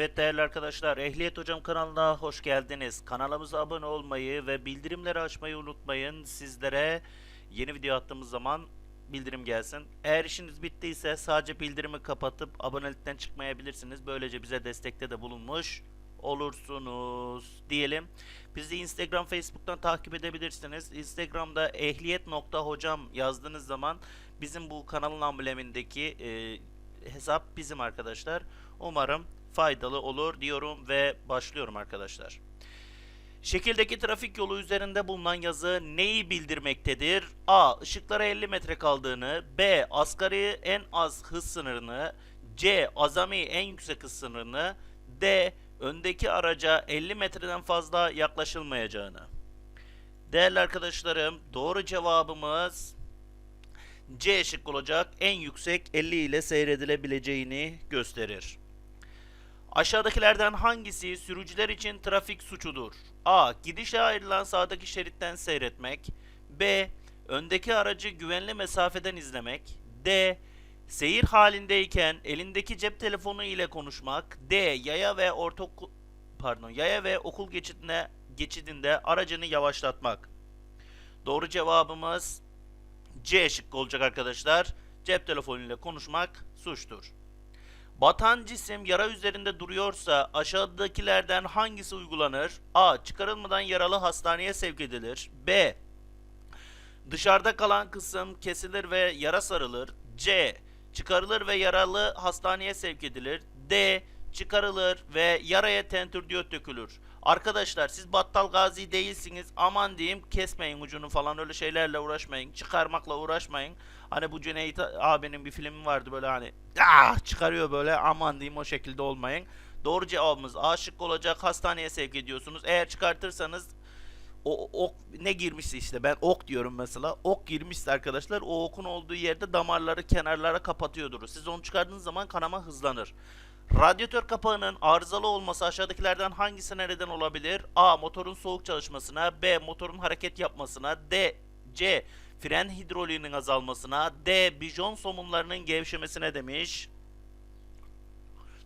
Evet değerli arkadaşlar, Ehliyet Hocam kanalına hoş geldiniz. Kanalımıza abone olmayı ve bildirimleri açmayı unutmayın. Sizlere yeni video attığımız zaman bildirim gelsin. Eğer işiniz bittiyse sadece bildirimi kapatıp abonelikten çıkmayabilirsiniz. Böylece bize destekte de bulunmuş olursunuz diyelim. Bizi Instagram, Facebook'tan takip edebilirsiniz. Instagram'da ehliyet.hocam yazdığınız zaman bizim bu kanalın amblemindeki e, hesap bizim arkadaşlar. Umarım faydalı olur diyorum ve başlıyorum arkadaşlar. Şekildeki trafik yolu üzerinde bulunan yazı neyi bildirmektedir? A. Işıklara 50 metre kaldığını B. Asgari en az hız sınırını C. Azami en yüksek hız sınırını D. Öndeki araca 50 metreden fazla yaklaşılmayacağını. Değerli arkadaşlarım doğru cevabımız C şık olacak. En yüksek 50 ile seyredilebileceğini gösterir. Aşağıdakilerden hangisi sürücüler için trafik suçudur? A. Gidişe ayrılan sağdaki şeritten seyretmek. B. Öndeki aracı güvenli mesafeden izlemek. D. Seyir halindeyken elindeki cep telefonu ile konuşmak. D. Yaya ve ortaokul pardon yaya ve okul geçidine geçidinde aracını yavaşlatmak. Doğru cevabımız C şıkkı olacak arkadaşlar. Cep telefonuyla konuşmak suçtur. Batan cisim yara üzerinde duruyorsa aşağıdakilerden hangisi uygulanır? A. Çıkarılmadan yaralı hastaneye sevk edilir. B. Dışarıda kalan kısım kesilir ve yara sarılır. C. Çıkarılır ve yaralı hastaneye sevk edilir. D. Çıkarılır ve yaraya tentürdiyot dökülür. Arkadaşlar siz battal gazi değilsiniz. Aman diyeyim kesmeyin ucunu falan öyle şeylerle uğraşmayın. Çıkarmakla uğraşmayın. Hani bu Cüneyt abinin bir filmi vardı böyle hani ah çıkarıyor böyle aman diyeyim o şekilde olmayın. Doğru cevabımız A şık olacak. Hastaneye sevk ediyorsunuz. Eğer çıkartırsanız o ok ne girmişse işte ben ok diyorum mesela. Ok girmişse arkadaşlar o okun olduğu yerde damarları kenarlara kapatıyordur. Siz onu çıkardığınız zaman kanama hızlanır. Radyatör kapağının arızalı olması aşağıdakilerden hangisine neden olabilir? A. Motorun soğuk çalışmasına B. Motorun hareket yapmasına D. C. Fren hidroliğinin azalmasına D. Bijon somunlarının gevşemesine demiş.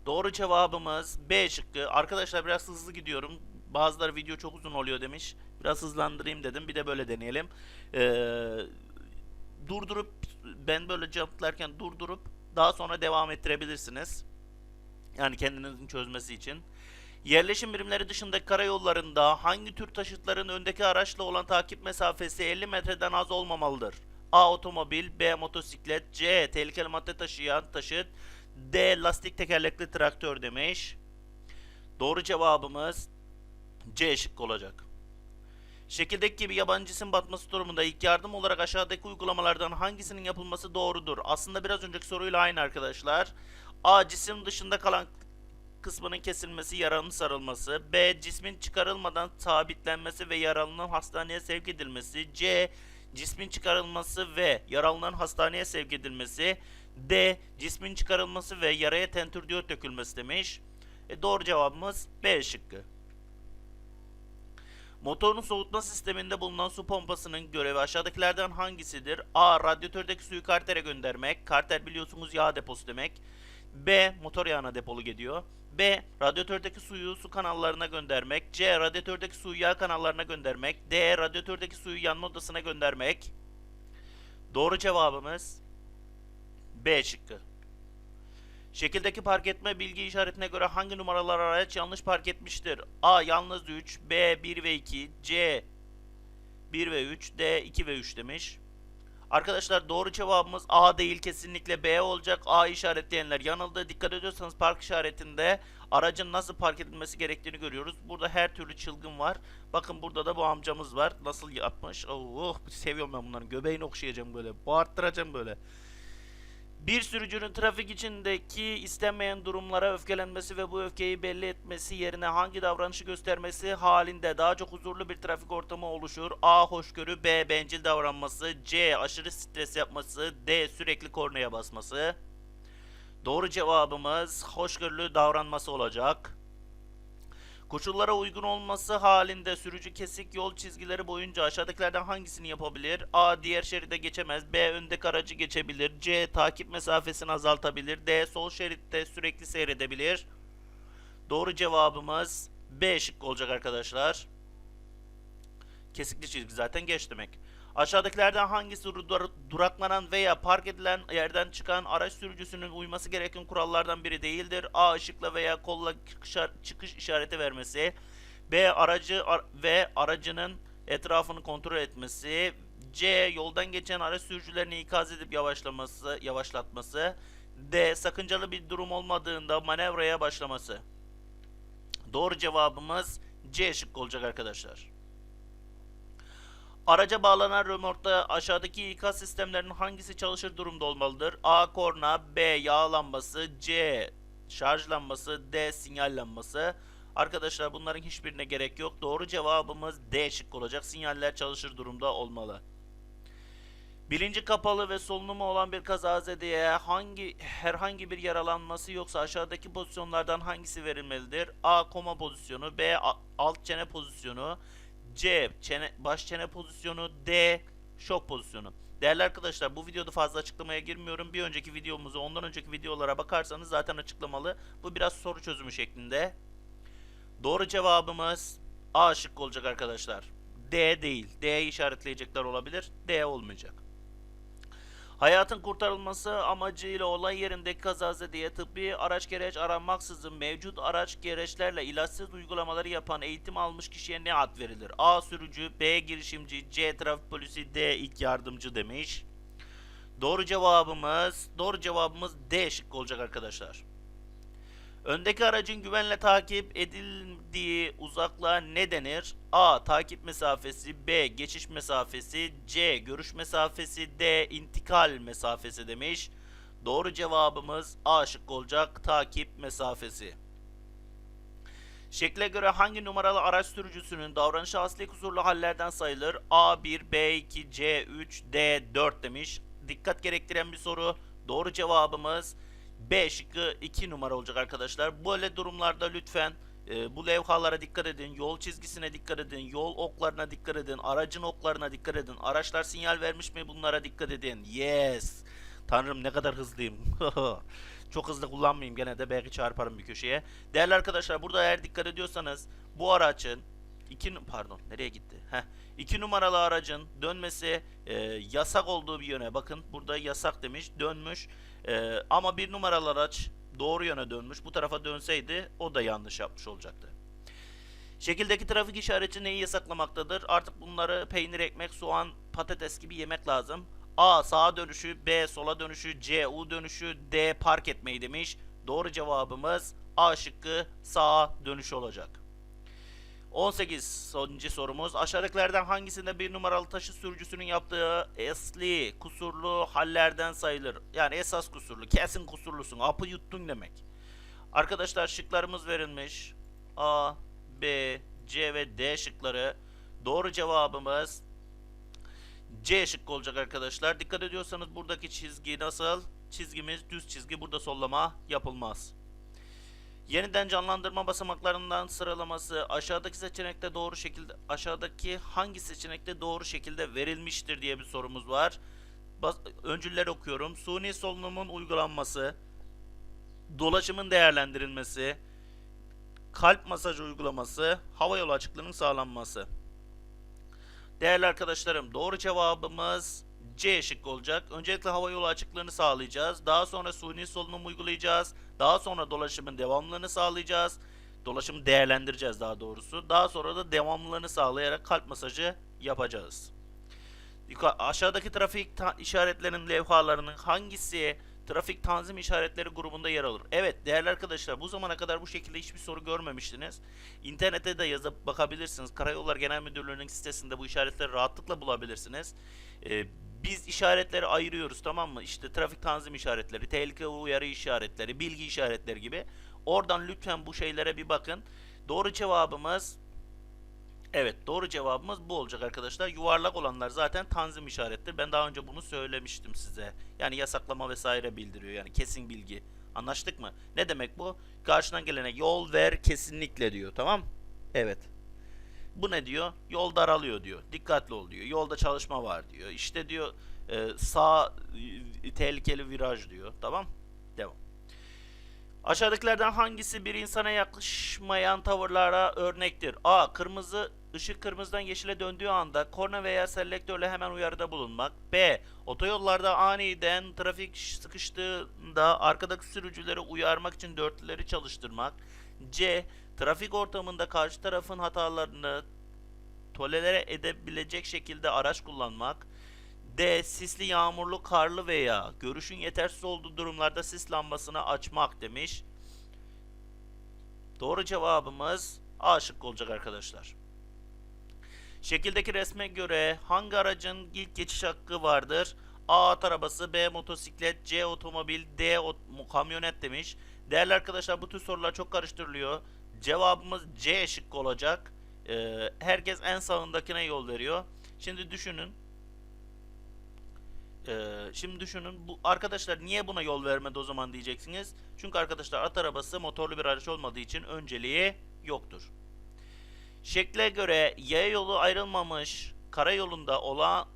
Doğru cevabımız B şıkkı. Arkadaşlar biraz hızlı gidiyorum. Bazıları video çok uzun oluyor demiş. Biraz hızlandırayım dedim. Bir de böyle deneyelim. Ee, durdurup ben böyle cevaplarken durdurup daha sonra devam ettirebilirsiniz. Yani kendinizin çözmesi için. Yerleşim birimleri dışındaki karayollarında hangi tür taşıtların öndeki araçla olan takip mesafesi 50 metreden az olmamalıdır? A. Otomobil B. Motosiklet C. Tehlikeli madde taşıyan taşıt D. Lastik tekerlekli traktör demiş. Doğru cevabımız C şıkkı olacak. Şekildeki gibi yabancı cisim batması durumunda ilk yardım olarak aşağıdaki uygulamalardan hangisinin yapılması doğrudur? Aslında biraz önceki soruyla aynı arkadaşlar. A. Cisim dışında kalan kısmının kesilmesi, yaranın sarılması. B. Cismin çıkarılmadan sabitlenmesi ve yaralının hastaneye sevk edilmesi. C. Cismin çıkarılması ve yaralının hastaneye sevk edilmesi. D. Cismin çıkarılması ve yaraya tentürdiyot dökülmesi demiş. E, doğru cevabımız B şıkkı. Motorun soğutma sisteminde bulunan su pompasının görevi aşağıdakilerden hangisidir? A. Radyatördeki suyu kartere göndermek. Karter biliyorsunuz yağ deposu demek. B. Motor yağına depolu gidiyor. B. Radyatördeki suyu su kanallarına göndermek. C. Radyatördeki suyu yağ kanallarına göndermek. D. Radyatördeki suyu yanma odasına göndermek. Doğru cevabımız B şıkkı. Şekildeki park etme bilgi işaretine göre hangi numaralar araç yanlış park etmiştir? A. Yalnız 3 B. 1 ve 2 C. 1 ve 3 D. 2 ve 3 demiş. Arkadaşlar doğru cevabımız A değil kesinlikle B olacak. A işaretleyenler yanıldı. Dikkat ediyorsanız park işaretinde aracın nasıl park edilmesi gerektiğini görüyoruz. Burada her türlü çılgın var. Bakın burada da bu amcamız var. Nasıl yapmış? Oh, seviyorum ben bunların. Göbeğini okşayacağım böyle. Bağırttıracağım böyle. Bir sürücünün trafik içindeki istenmeyen durumlara öfkelenmesi ve bu öfkeyi belli etmesi yerine hangi davranışı göstermesi halinde daha çok huzurlu bir trafik ortamı oluşur? A. Hoşgörü B. Bencil davranması C. Aşırı stres yapması D. Sürekli kornaya basması Doğru cevabımız hoşgörülü davranması olacak. Koşullara uygun olması halinde sürücü kesik yol çizgileri boyunca aşağıdakilerden hangisini yapabilir? A. Diğer şeride geçemez. B. Öndeki aracı geçebilir. C. Takip mesafesini azaltabilir. D. Sol şeritte sürekli seyredebilir. Doğru cevabımız B şıkkı olacak arkadaşlar. Kesikli çizgi zaten geç demek. Aşağıdakilerden hangisi dur- duraklanan veya park edilen yerden çıkan araç sürücüsünün uyması gereken kurallardan biri değildir? A. ışıkla veya kolla çıkış, işareti vermesi. B. Aracı ar- ve aracının etrafını kontrol etmesi. C. Yoldan geçen araç sürücülerini ikaz edip yavaşlaması, yavaşlatması. D. Sakıncalı bir durum olmadığında manevraya başlaması. Doğru cevabımız C şıkkı olacak arkadaşlar. Araca bağlanan römorkta aşağıdaki ikaz sistemlerinin hangisi çalışır durumda olmalıdır? A. Korna B. Yağ lambası C. Şarj lambası D. Sinyal lambası Arkadaşlar bunların hiçbirine gerek yok. Doğru cevabımız D şıkkı olacak. Sinyaller çalışır durumda olmalı. Bilinci kapalı ve solunumu olan bir kazazedeye hangi herhangi bir yaralanması yoksa aşağıdaki pozisyonlardan hangisi verilmelidir? A. Koma pozisyonu B. Alt çene pozisyonu C. Çene, baş çene pozisyonu D. Şok pozisyonu. Değerli arkadaşlar bu videoda fazla açıklamaya girmiyorum. Bir önceki videomuzu ondan önceki videolara bakarsanız zaten açıklamalı. Bu biraz soru çözümü şeklinde. Doğru cevabımız A şıkkı olacak arkadaşlar. D değil. D işaretleyecekler olabilir. D olmayacak. Hayatın kurtarılması amacıyla olay yerindeki kazazedeye tıbbi araç gereç aranmaksızın mevcut araç gereçlerle ilaçsız uygulamaları yapan eğitim almış kişiye ne ad verilir? A. Sürücü B. Girişimci C. Trafik polisi D. ilk yardımcı demiş. Doğru cevabımız doğru cevabımız D şıkkı olacak arkadaşlar. Öndeki aracın güvenle takip edildiği uzaklığa ne denir? A. Takip mesafesi B. Geçiş mesafesi C. Görüş mesafesi D. intikal mesafesi demiş. Doğru cevabımız A şıkkı olacak. Takip mesafesi. Şekle göre hangi numaralı araç sürücüsünün davranışı asli kusurlu hallerden sayılır? A1, B2, C3, D4 demiş. Dikkat gerektiren bir soru. Doğru cevabımız B şıkkı 2 numara olacak arkadaşlar. Böyle durumlarda lütfen e, bu levhalara dikkat edin. Yol çizgisine dikkat edin. Yol oklarına dikkat edin. Aracın oklarına dikkat edin. Araçlar sinyal vermiş mi bunlara dikkat edin. Yes. Tanrım ne kadar hızlıyım. Çok hızlı kullanmayayım gene de belki çarparım bir köşeye. Değerli arkadaşlar burada eğer dikkat ediyorsanız bu iki nu- pardon nereye gitti? Heh. İki numaralı aracın dönmesi e, yasak olduğu bir yöne. Bakın burada yasak demiş. Dönmüş. E, ama bir numaralı araç doğru yöne dönmüş. Bu tarafa dönseydi o da yanlış yapmış olacaktı. Şekildeki trafik işareti neyi yasaklamaktadır? Artık bunları peynir, ekmek, soğan, patates gibi yemek lazım. A. Sağa dönüşü, B. Sola dönüşü, C. U dönüşü, D. Park etmeyi demiş. Doğru cevabımız A şıkkı sağa dönüş olacak. 18 sonuncu sorumuz. Aşağıdakilerden hangisinde bir numaralı taşı sürücüsünün yaptığı esli, kusurlu hallerden sayılır? Yani esas kusurlu, kesin kusurlusun, apı yuttun demek. Arkadaşlar şıklarımız verilmiş. A, B, C ve D şıkları. Doğru cevabımız C şıkkı olacak arkadaşlar. Dikkat ediyorsanız buradaki çizgi nasıl? Çizgimiz düz çizgi. Burada sollama yapılmaz. Yeniden canlandırma basamaklarından sıralaması aşağıdaki seçenekte doğru şekilde aşağıdaki hangi seçenekte doğru şekilde verilmiştir diye bir sorumuz var. Bas, öncüller okuyorum. Suni solunumun uygulanması, dolaşımın değerlendirilmesi, kalp masajı uygulaması, hava yolu açıklığının sağlanması. Değerli arkadaşlarım doğru cevabımız C şıkkı olacak. Öncelikle hava yolu açıklığını sağlayacağız. Daha sonra suni solunum uygulayacağız. Daha sonra dolaşımın devamlılığını sağlayacağız. Dolaşımı değerlendireceğiz daha doğrusu. Daha sonra da devamlılığını sağlayarak kalp masajı yapacağız. Aşağıdaki trafik işaretlerinin levhalarının hangisi trafik tanzim işaretleri grubunda yer alır? Evet değerli arkadaşlar bu zamana kadar bu şekilde hiçbir soru görmemiştiniz. İnternete de yazıp bakabilirsiniz. Karayollar Genel Müdürlüğü'nün sitesinde bu işaretleri rahatlıkla bulabilirsiniz. Ee, biz işaretleri ayırıyoruz tamam mı? İşte trafik tanzim işaretleri, tehlike uyarı işaretleri, bilgi işaretleri gibi. Oradan lütfen bu şeylere bir bakın. Doğru cevabımız Evet doğru cevabımız bu olacak arkadaşlar. Yuvarlak olanlar zaten tanzim işarettir. Ben daha önce bunu söylemiştim size. Yani yasaklama vesaire bildiriyor. Yani kesin bilgi. Anlaştık mı? Ne demek bu? Karşından gelene yol ver kesinlikle diyor. Tamam? Evet. Bu ne diyor? Yol daralıyor diyor. Dikkatli ol diyor. Yolda çalışma var diyor. İşte diyor e, sağ e, tehlikeli viraj diyor. Tamam? Devam. Aşağıdakilerden hangisi bir insana yakışmayan tavırlara örnektir? A. Kırmızı ışık kırmızıdan yeşile döndüğü anda korna veya selektörle hemen uyarıda bulunmak. B. Otoyollarda aniden trafik sıkıştığında arkadaki sürücüleri uyarmak için dörtlüleri çalıştırmak. C. Trafik ortamında karşı tarafın hatalarını tolere edebilecek şekilde araç kullanmak. D. Sisli, yağmurlu, karlı veya görüşün yetersiz olduğu durumlarda sis lambasını açmak demiş. Doğru cevabımız A şıkkı olacak arkadaşlar. Şekildeki resme göre hangi aracın ilk geçiş hakkı vardır? A at arabası, B motosiklet, C otomobil, D ot- kamyonet demiş. Değerli arkadaşlar bu tür sorular çok karıştırılıyor. Cevabımız C şıkkı olacak. Ee, herkes en sağındakine yol veriyor. Şimdi düşünün. Ee, şimdi düşünün bu arkadaşlar niye buna yol vermedi o zaman diyeceksiniz. Çünkü arkadaşlar at arabası motorlu bir araç olmadığı için önceliği yoktur. Şekle göre yaya yolu ayrılmamış karayolunda olan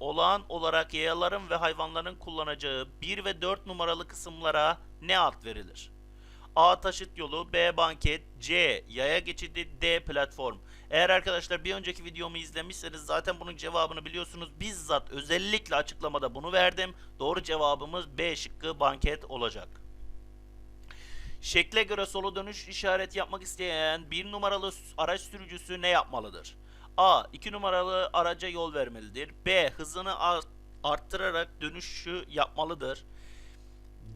olağan olarak yayaların ve hayvanların kullanacağı 1 ve 4 numaralı kısımlara ne ad verilir? A. Taşıt yolu B. Banket C. Yaya geçidi D. Platform Eğer arkadaşlar bir önceki videomu izlemişseniz zaten bunun cevabını biliyorsunuz. Bizzat özellikle açıklamada bunu verdim. Doğru cevabımız B şıkkı banket olacak. Şekle göre sola dönüş işareti yapmak isteyen bir numaralı araç sürücüsü ne yapmalıdır? A. 2 numaralı araca yol vermelidir. B. Hızını art- arttırarak dönüşü yapmalıdır.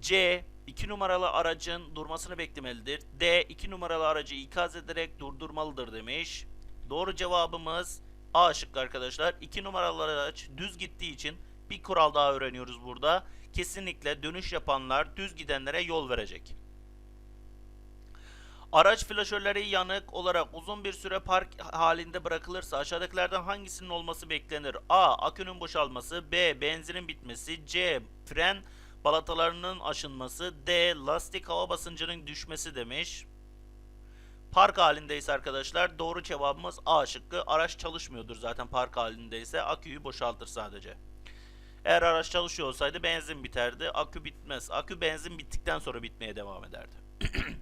C. 2 numaralı aracın durmasını beklemelidir. D. 2 numaralı aracı ikaz ederek durdurmalıdır demiş. Doğru cevabımız A şıkkı arkadaşlar. 2 numaralı araç düz gittiği için bir kural daha öğreniyoruz burada. Kesinlikle dönüş yapanlar düz gidenlere yol verecek. Araç flaşörleri yanık olarak uzun bir süre park halinde bırakılırsa aşağıdakilerden hangisinin olması beklenir? A. Akünün boşalması B. Benzinin bitmesi C. Fren balatalarının aşınması D. Lastik hava basıncının düşmesi demiş. Park halindeyse arkadaşlar doğru cevabımız A şıkkı. Araç çalışmıyordur zaten park halindeyse aküyü boşaltır sadece. Eğer araç çalışıyor olsaydı benzin biterdi. Akü bitmez. Akü benzin bittikten sonra bitmeye devam ederdi.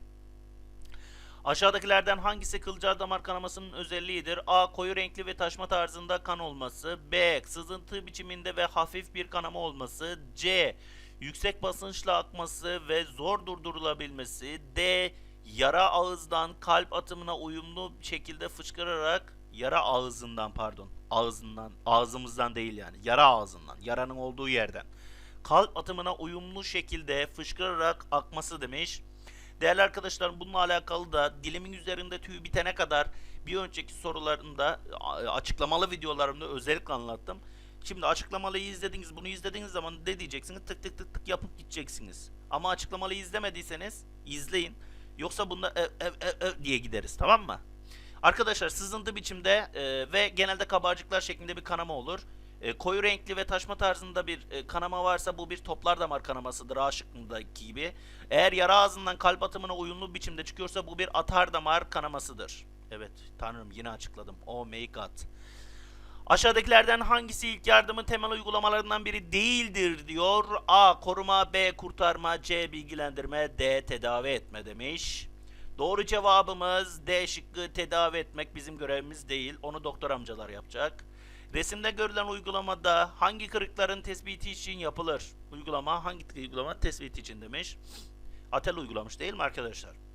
Aşağıdakilerden hangisi kılcal damar kanamasının özelliğidir? A. Koyu renkli ve taşma tarzında kan olması. B. Sızıntı biçiminde ve hafif bir kanama olması. C. Yüksek basınçla akması ve zor durdurulabilmesi. D. Yara ağızdan kalp atımına uyumlu şekilde fışkırarak yara ağzından pardon ağzından ağzımızdan değil yani yara ağzından yaranın olduğu yerden kalp atımına uyumlu şekilde fışkırarak akması demiş. Değerli arkadaşlar bununla alakalı da dilimin üzerinde tüy bitene kadar bir önceki sorularında a- açıklamalı videolarımda özellikle anlattım. Şimdi açıklamalıyı izlediniz bunu izlediğiniz zaman ne diyeceksiniz tık tık tık tık yapıp gideceksiniz. Ama açıklamalıyı izlemediyseniz izleyin. Yoksa bunda ev ev ev, diye gideriz tamam mı? Arkadaşlar sızıntı biçimde e, ve genelde kabarcıklar şeklinde bir kanama olur. E, koyu renkli ve taşma tarzında bir e, kanama varsa bu bir toplar damar kanamasıdır A şıkkındaki gibi. Eğer yara ağzından kalp atımına uyumlu biçimde çıkıyorsa bu bir atar damar kanamasıdır. Evet tanrım yine açıkladım. Oh my god. Aşağıdakilerden hangisi ilk yardımın temel uygulamalarından biri değildir diyor. A. Koruma B. Kurtarma C. Bilgilendirme D. Tedavi etme demiş. Doğru cevabımız D şıkkı tedavi etmek bizim görevimiz değil. Onu doktor amcalar yapacak. Resimde görülen uygulamada hangi kırıkların tespiti için yapılır? Uygulama hangi uygulama tespiti için demiş. Atel uygulamış değil mi arkadaşlar?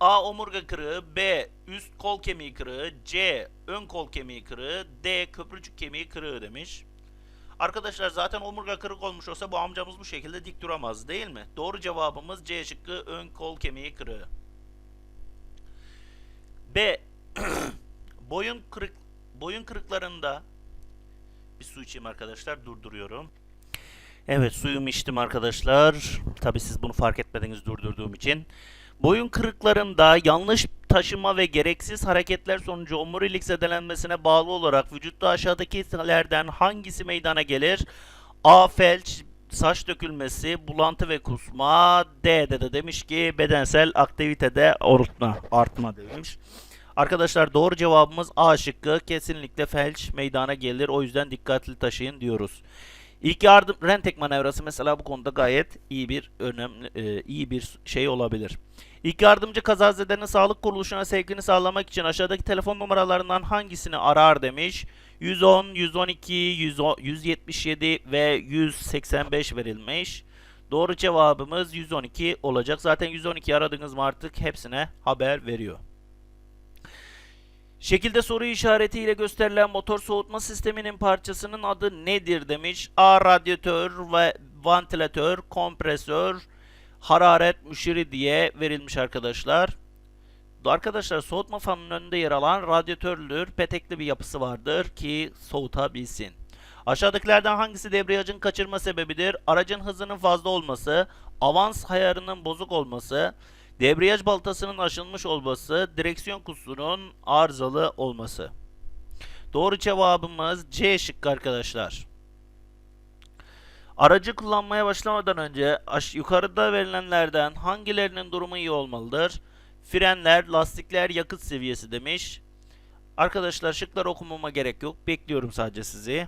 A. Omurga kırığı B. Üst kol kemiği kırığı C. Ön kol kemiği kırığı D. Köprücük kemiği kırığı demiş. Arkadaşlar zaten omurga kırık olmuş olsa bu amcamız bu şekilde dik duramaz değil mi? Doğru cevabımız C şıkkı ön kol kemiği kırığı. B. boyun kırık boyun kırıklarında bir su içeyim arkadaşlar durduruyorum. Evet suyumu içtim arkadaşlar. Tabi siz bunu fark etmediniz durdurduğum için. Boyun kırıklarında yanlış taşıma ve gereksiz hareketler sonucu omurilik zedelenmesine bağlı olarak vücutta aşağıdakilerden hangisi meydana gelir? A. Felç, saç dökülmesi, bulantı ve kusma. D'de de demiş ki bedensel aktivitede artma, artma demiş. Arkadaşlar doğru cevabımız A şıkkı. Kesinlikle felç meydana gelir. O yüzden dikkatli taşıyın diyoruz. İlk yardım rentek manevrası mesela bu konuda gayet iyi bir önemli e, iyi bir şey olabilir. İlk yardımcı kazazedenin sağlık kuruluşuna sevkini sağlamak için aşağıdaki telefon numaralarından hangisini arar demiş. 110, 112, 110, 177 ve 185 verilmiş. Doğru cevabımız 112 olacak. Zaten 112 aradınız mı artık hepsine haber veriyor. Şekilde soru işaretiyle gösterilen motor soğutma sisteminin parçasının adı nedir demiş. A. Radyatör ve vantilatör, kompresör, hararet müşiri diye verilmiş arkadaşlar. Arkadaşlar soğutma fanının önünde yer alan radyatördür. Petekli bir yapısı vardır ki soğutabilsin. Aşağıdakilerden hangisi debriyajın kaçırma sebebidir? Aracın hızının fazla olması, avans ayarının bozuk olması, debriyaj baltasının aşınmış olması, direksiyon kutusunun arızalı olması. Doğru cevabımız C şıkkı arkadaşlar. Aracı kullanmaya başlamadan önce yukarıda verilenlerden hangilerinin durumu iyi olmalıdır? Frenler, lastikler, yakıt seviyesi demiş. Arkadaşlar şıkları okumama gerek yok. Bekliyorum sadece sizi.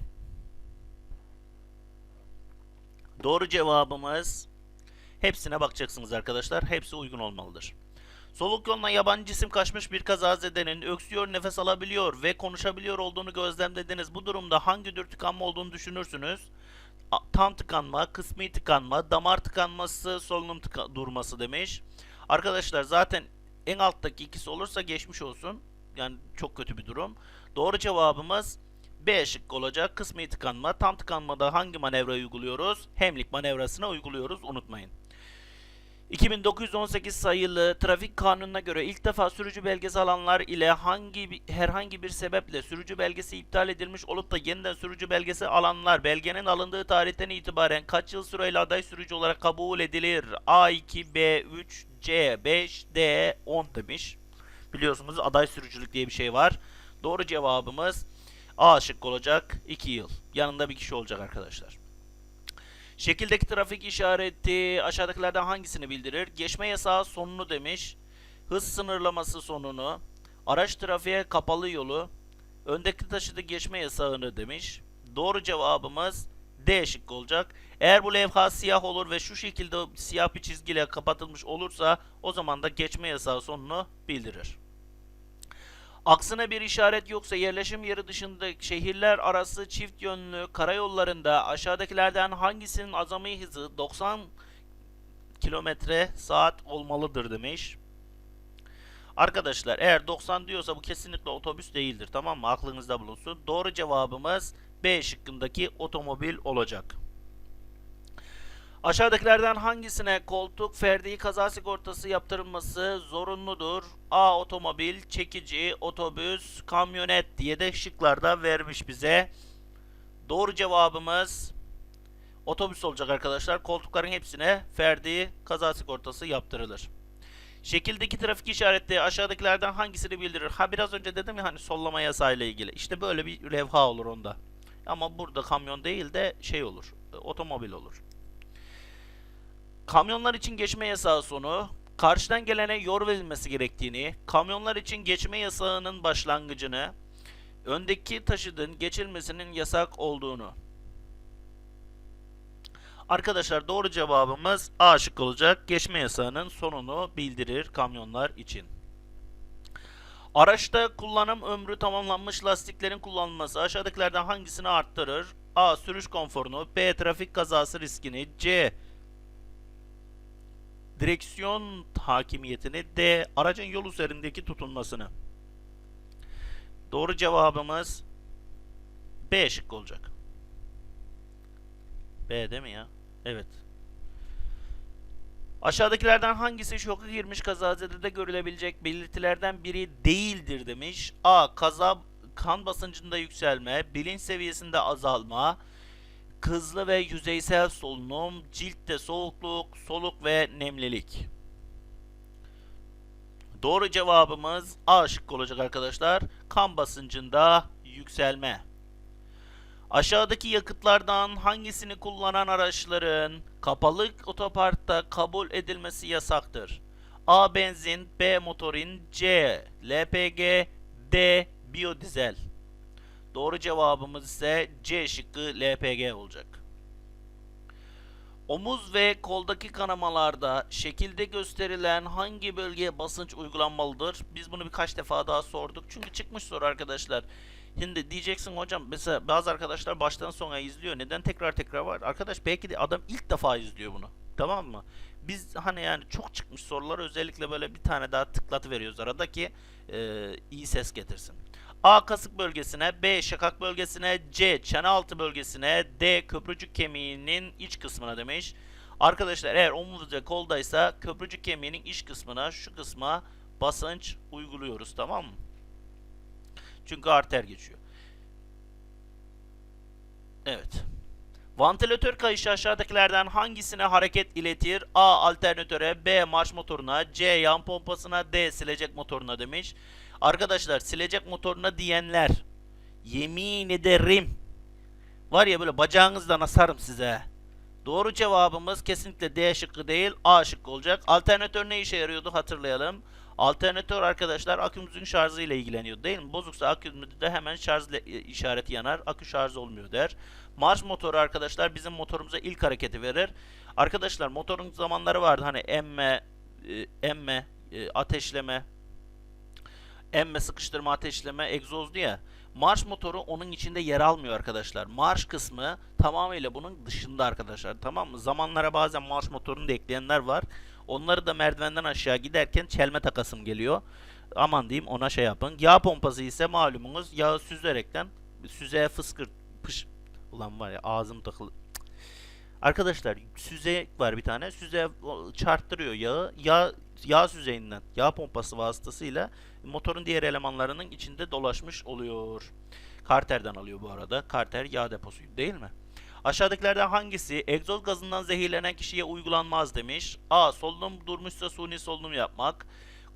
Doğru cevabımız hepsine bakacaksınız arkadaşlar. Hepsi uygun olmalıdır. Soluk yoluna yabancı cisim kaçmış bir kazazedenin öksürüyor, nefes alabiliyor ve konuşabiliyor olduğunu gözlemlediniz. Bu durumda hangi tür tıkanma olduğunu düşünürsünüz? Tam tıkanma, kısmi tıkanma, damar tıkanması, solunum tıka- durması demiş. Arkadaşlar zaten en alttaki ikisi olursa geçmiş olsun. Yani çok kötü bir durum. Doğru cevabımız B şıkkı olacak. Kısmi tıkanma. Tam tıkanmada hangi manevrayı uyguluyoruz? Hemlik manevrasını uyguluyoruz. Unutmayın. 2918 sayılı trafik kanununa göre ilk defa sürücü belgesi alanlar ile hangi herhangi bir sebeple sürücü belgesi iptal edilmiş olup da yeniden sürücü belgesi alanlar belgenin alındığı tarihten itibaren kaç yıl süreyle aday sürücü olarak kabul edilir? A2, B3, C5, D 10 demiş. Biliyorsunuz aday sürücülük diye bir şey var. Doğru cevabımız A şık olacak 2 yıl. Yanında bir kişi olacak arkadaşlar. Şekildeki trafik işareti aşağıdakilerden hangisini bildirir? Geçme yasağı sonunu demiş. Hız sınırlaması sonunu. Araç trafiğe kapalı yolu. Öndeki taşıdı geçme yasağını demiş. Doğru cevabımız D şıkkı olacak. Eğer bu levha siyah olur ve şu şekilde siyah bir çizgiyle kapatılmış olursa o zaman da geçme yasağı sonunu bildirir. Aksine bir işaret yoksa yerleşim yeri dışında şehirler arası çift yönlü karayollarında aşağıdakilerden hangisinin azami hızı 90 kilometre saat olmalıdır demiş. Arkadaşlar eğer 90 diyorsa bu kesinlikle otobüs değildir tamam mı? Aklınızda bulunsun. Doğru cevabımız B şıkkındaki otomobil olacak. Aşağıdakilerden hangisine koltuk ferdi kaza sigortası yaptırılması zorunludur? A. Otomobil, çekici, otobüs, kamyonet diye de şıklarda vermiş bize. Doğru cevabımız otobüs olacak arkadaşlar. Koltukların hepsine ferdi kaza sigortası yaptırılır. Şekildeki trafik işaretleri aşağıdakilerden hangisini bildirir? Ha biraz önce dedim ya hani sollama yasayla ilgili. İşte böyle bir levha olur onda. Ama burada kamyon değil de şey olur. e, Otomobil olur. Kamyonlar için geçme yasağı sonu, karşıdan gelene yol verilmesi gerektiğini, kamyonlar için geçme yasağının başlangıcını, öndeki taşıdın geçilmesinin yasak olduğunu. Arkadaşlar doğru cevabımız A şık olacak. Geçme yasağının sonunu bildirir kamyonlar için. Araçta kullanım ömrü tamamlanmış lastiklerin kullanılması aşağıdakilerden hangisini arttırır? A. Sürüş konforunu B. Trafik kazası riskini C. Direksiyon hakimiyetini D. Aracın yol üzerindeki tutunmasını. Doğru cevabımız B şık olacak. B değil mi ya? Evet. Aşağıdakilerden hangisi şoka girmiş kazazedede görülebilecek belirtilerden biri değildir demiş. A. Kaza kan basıncında yükselme, bilinç seviyesinde azalma, hızlı ve yüzeysel solunum, ciltte soğukluk, soluk ve nemlilik. Doğru cevabımız A şıkkı olacak arkadaşlar. Kan basıncında yükselme. Aşağıdaki yakıtlardan hangisini kullanan araçların kapalı otoparkta kabul edilmesi yasaktır? A. Benzin B. Motorin C. LPG D. Biyodizel Doğru cevabımız ise C şıkkı LPG olacak. Omuz ve koldaki kanamalarda şekilde gösterilen hangi bölgeye basınç uygulanmalıdır? Biz bunu birkaç defa daha sorduk. Çünkü çıkmış soru arkadaşlar. Şimdi diyeceksin hocam mesela bazı arkadaşlar baştan sona izliyor. Neden tekrar tekrar var? Arkadaş belki de adam ilk defa izliyor bunu. Tamam mı? Biz hani yani çok çıkmış soruları özellikle böyle bir tane daha tıklatı veriyoruz arada ki e, iyi ses getirsin. A kasık bölgesine, B şakak bölgesine, C çene altı bölgesine, D köprücük kemiğinin iç kısmına demiş. Arkadaşlar eğer omuz ve koldaysa köprücük kemiğinin iç kısmına şu kısma basınç uyguluyoruz tamam mı? Çünkü arter geçiyor. Evet. Vantilatör kayışı aşağıdakilerden hangisine hareket iletir? A. Alternatöre, B. Marş motoruna, C. Yan pompasına, D. Silecek motoruna demiş. Arkadaşlar silecek motoruna diyenler yemin ederim var ya böyle bacağınızdan asarım size. Doğru cevabımız kesinlikle D şıkkı değil A şıkkı olacak. Alternatör ne işe yarıyordu hatırlayalım. Alternatör arkadaşlar akümüzün şarjı ile ilgileniyor değil mi? Bozuksa akümüzde hemen şarj le- işareti yanar. Akü şarj olmuyor der. Marş motoru arkadaşlar bizim motorumuza ilk hareketi verir. Arkadaşlar motorun zamanları vardı hani emme, e, emme, e, ateşleme, emme, sıkıştırma, ateşleme, egzozlu ya. Marş motoru onun içinde yer almıyor arkadaşlar. Marş kısmı tamamıyla bunun dışında arkadaşlar. Tamam mı? Zamanlara bazen marş motorunu da ekleyenler var. Onları da merdivenden aşağı giderken çelme takasım geliyor. Aman diyeyim ona şey yapın. Yağ pompası ise malumunuz yağı süzerekten süzeye fıskır pış. Ulan var ya ağzım takılı. Arkadaşlar süze var bir tane. Süze çarptırıyor yağı. Yağ, yağ süzeyinden, yağ pompası vasıtasıyla motorun diğer elemanlarının içinde dolaşmış oluyor. Karterden alıyor bu arada. Karter yağ deposu değil mi? Aşağıdakilerden hangisi egzoz gazından zehirlenen kişiye uygulanmaz demiş. A. Solunum durmuşsa suni solunum yapmak.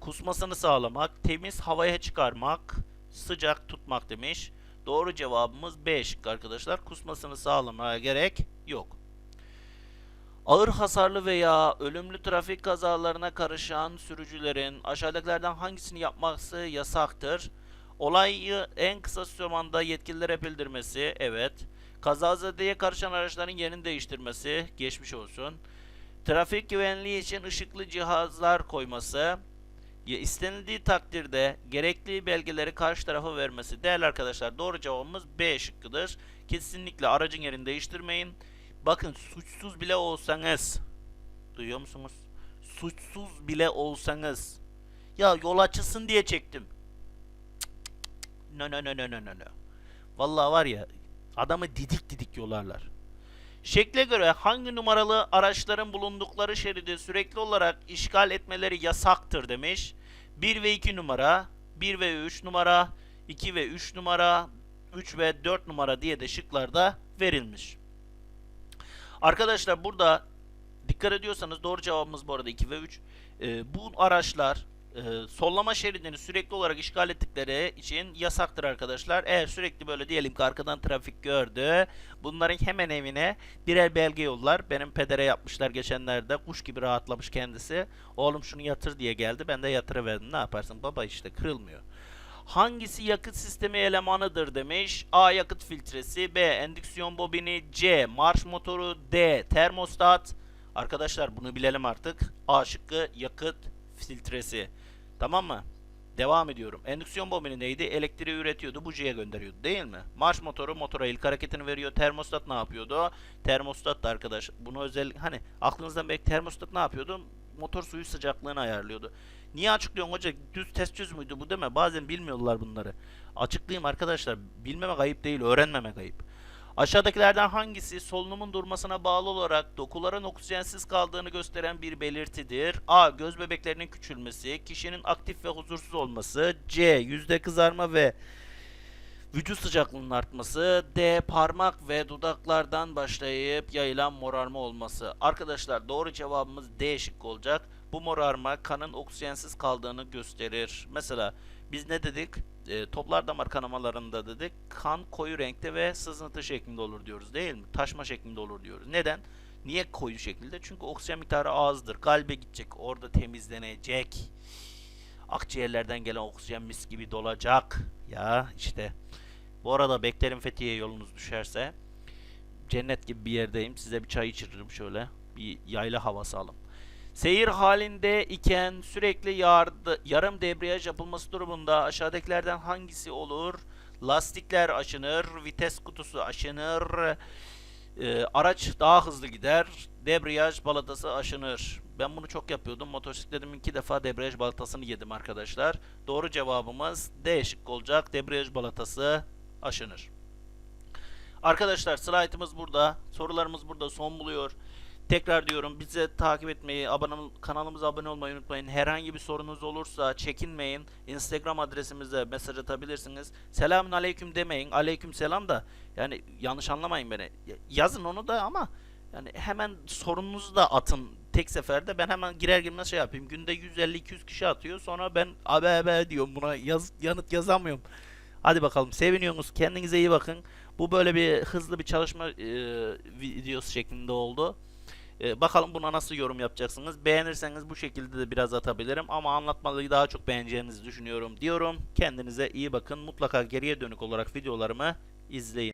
Kusmasını sağlamak. Temiz havaya çıkarmak. Sıcak tutmak demiş. Doğru cevabımız B şıkkı arkadaşlar. Kusmasını sağlamaya gerek yok. Ağır hasarlı veya ölümlü trafik kazalarına karışan sürücülerin aşağıdakilerden hangisini yapması yasaktır? Olayı en kısa zamanda yetkililere bildirmesi, evet. Kazazedeye karışan araçların yerini değiştirmesi, geçmiş olsun. Trafik güvenliği için ışıklı cihazlar koyması, ya istenildiği takdirde gerekli belgeleri karşı tarafa vermesi. Değerli arkadaşlar doğru cevabımız B şıkkıdır. Kesinlikle aracın yerini değiştirmeyin. Bakın suçsuz bile olsanız duyuyor musunuz? Suçsuz bile olsanız ya yol açılsın diye çektim. No no no no no no. Vallahi var ya adamı didik didik yolarlar. Şekle göre hangi numaralı araçların bulundukları şeridi sürekli olarak işgal etmeleri yasaktır demiş. 1 ve 2 numara, 1 ve 3 numara, 2 ve 3 numara, 3 ve 4 numara diye de şıklarda verilmiş. Arkadaşlar burada dikkat ediyorsanız doğru cevabımız bu arada 2 ve 3. Ee, bu araçlar e, sollama şeridini sürekli olarak işgal ettikleri için yasaktır arkadaşlar. Eğer sürekli böyle diyelim ki arkadan trafik gördü. Bunların hemen evine birer belge yollar. Benim pedere yapmışlar geçenlerde. Kuş gibi rahatlamış kendisi. Oğlum şunu yatır diye geldi. Ben de yatırıverdim. Ne yaparsın baba işte kırılmıyor. Hangisi yakıt sistemi elemanıdır demiş. A. Yakıt filtresi. B. Endüksiyon bobini. C. Marş motoru. D. Termostat. Arkadaşlar bunu bilelim artık. A şıkkı yakıt filtresi. Tamam mı? Devam ediyorum. Endüksiyon bobini neydi? Elektriği üretiyordu, bujiye gönderiyordu değil mi? Marş motoru motora ilk hareketini veriyor. Termostat ne yapıyordu? Termostat da arkadaş bunu özel hani aklınızdan belki termostat ne yapıyordu? Motor suyu sıcaklığını ayarlıyordu. Niye açıklıyorsun hoca? Düz test çöz müydü bu deme. Bazen bilmiyorlar bunları. Açıklayayım arkadaşlar. Bilmemek ayıp değil, öğrenmemek ayıp. Aşağıdakilerden hangisi solunumun durmasına bağlı olarak dokuların oksijensiz kaldığını gösteren bir belirtidir? A. Göz bebeklerinin küçülmesi, kişinin aktif ve huzursuz olması, C. Yüzde kızarma ve vücut sıcaklığının artması, D. Parmak ve dudaklardan başlayıp yayılan morarma olması. Arkadaşlar doğru cevabımız D şıkkı olacak. Bu morarma kanın oksijensiz kaldığını gösterir. Mesela biz ne dedik? E, toplar damar kanamalarında dedik kan koyu renkte ve sızıntı şeklinde olur diyoruz değil mi? Taşma şeklinde olur diyoruz. Neden? Niye koyu şekilde? Çünkü oksijen miktarı azdır. Kalbe gidecek, orada temizlenecek. Akciğerlerden gelen oksijen mis gibi dolacak. Ya işte. Bu arada beklerim Fethiye yolunuz düşerse. Cennet gibi bir yerdeyim. Size bir çay içiririm şöyle. bir yayla havası alın. Seyir halinde iken sürekli yardı, yarım debriyaj yapılması durumunda aşağıdakilerden hangisi olur? Lastikler aşınır, vites kutusu aşınır, e, araç daha hızlı gider, debriyaj balatası aşınır. Ben bunu çok yapıyordum. Motosikletimin iki defa debriyaj balatasını yedim arkadaşlar. Doğru cevabımız D şıkkı olacak. Debriyaj balatası aşınır. Arkadaşlar slaytımız burada. Sorularımız burada son buluyor. Tekrar diyorum bize takip etmeyi, abone kanalımıza abone olmayı unutmayın. Herhangi bir sorunuz olursa çekinmeyin. Instagram adresimize mesaj atabilirsiniz. Selamun aleyküm demeyin. Aleyküm selam da yani yanlış anlamayın beni. Yazın onu da ama yani hemen sorununuzu da atın tek seferde. Ben hemen girer girmez şey yapayım. Günde 150-200 kişi atıyor. Sonra ben abe abe diyorum buna yaz, yanıt yazamıyorum. Hadi bakalım seviniyorsunuz. Kendinize iyi bakın. Bu böyle bir hızlı bir çalışma e, videosu şeklinde oldu. E, bakalım buna nasıl yorum yapacaksınız. Beğenirseniz bu şekilde de biraz atabilirim. Ama anlatmayı daha çok beğeneceğinizi düşünüyorum diyorum. Kendinize iyi bakın. Mutlaka geriye dönük olarak videolarımı izleyin.